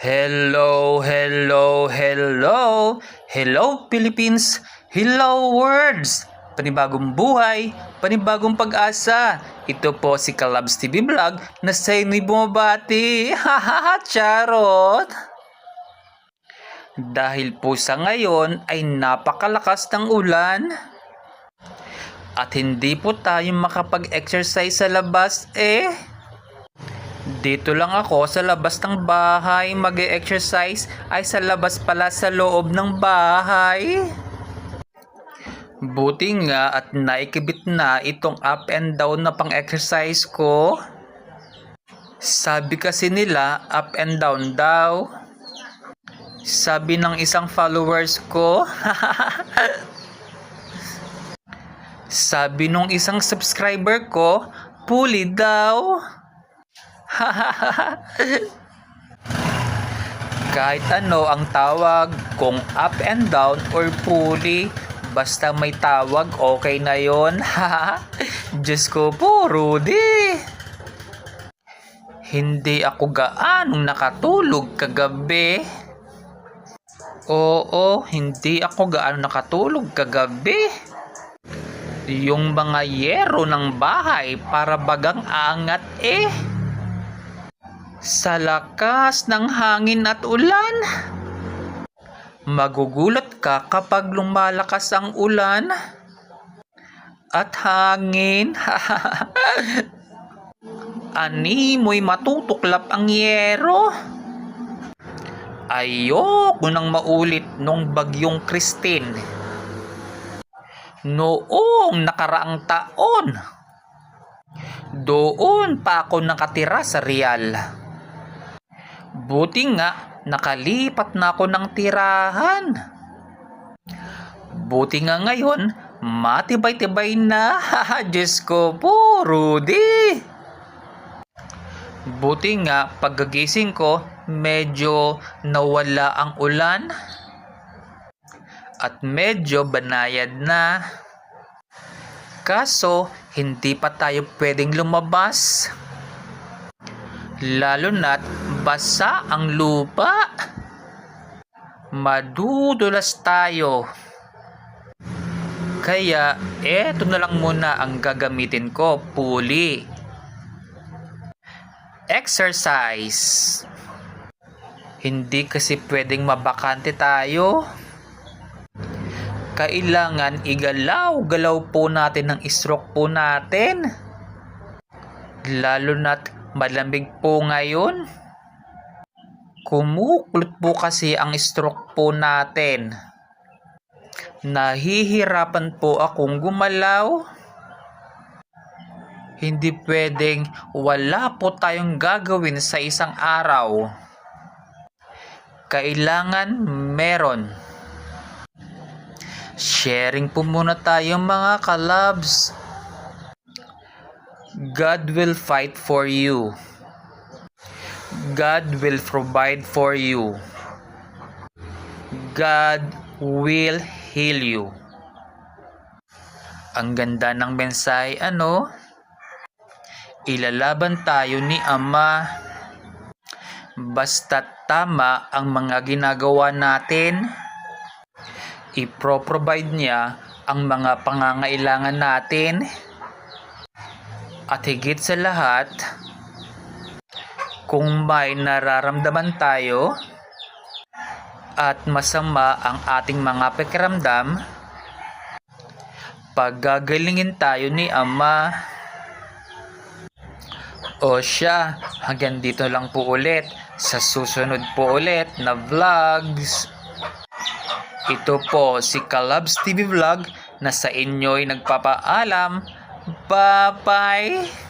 Hello, hello, hello. Hello Philippines. Hello words. Panibagong buhay, panibagong pag-asa. Ito po si Kalabs TV Vlog na sa inyo'y bumabati. Hahaha, charot. Dahil po sa ngayon ay napakalakas ng ulan. At hindi po tayo makapag-exercise sa labas eh. Dito lang ako sa labas ng bahay mag exercise ay sa labas pala sa loob ng bahay. Buti nga at naikibit na itong up and down na pang-exercise ko. Sabi kasi nila up and down daw. Sabi ng isang followers ko. Sabi nung isang subscriber ko, puli daw. Kahit ano ang tawag, kung up and down or pulley, basta may tawag, okay na yon. Diyos ko po, Rudy. Hindi ako gaanong nakatulog kagabi. Oo, hindi ako gaano nakatulog kagabi. Yung mga yero ng bahay para bagang angat eh. Sa lakas ng hangin at ulan. Magugulat ka kapag lumalakas ang ulan at hangin. Ani mo'y matutuklap ang yero. Ayoko nang maulit nung bagyong Christine. Noong nakaraang taon, doon pa ako nakatira sa Real. Buti nga, nakalipat na ako ng tirahan. Buti nga ngayon, matibay-tibay na. Diyos ko po, Rudy. Buti nga, pagkagising ko, medyo nawala ang ulan. At medyo banayad na. Kaso, hindi pa tayo pwedeng lumabas. Lalo na't basa ang lupa. Madudulas tayo. Kaya, eto na lang muna ang gagamitin ko, puli. Exercise. Hindi kasi pwedeng mabakante tayo. Kailangan igalaw-galaw po natin ang stroke po natin. Lalo na't malamig po ngayon. Kumukulot po kasi ang stroke po natin. Nahihirapan po akong gumalaw. Hindi pwedeng wala po tayong gagawin sa isang araw. Kailangan meron. Sharing po muna tayo mga kalabs. God will fight for you. God will provide for you. God will heal you. Ang ganda ng mensahe ano? Ilalaban tayo ni Ama. Basta tama ang mga ginagawa natin, ipro-provide niya ang mga pangangailangan natin. At higit sa lahat, kung may nararamdaman tayo at masama ang ating mga pakiramdam, paggagalingin tayo ni Ama. O siya, hanggang dito lang po ulit sa susunod po ulit na vlogs. Ito po si Kalabs TV Vlog na sa inyo'y nagpapaalam. Bye-bye!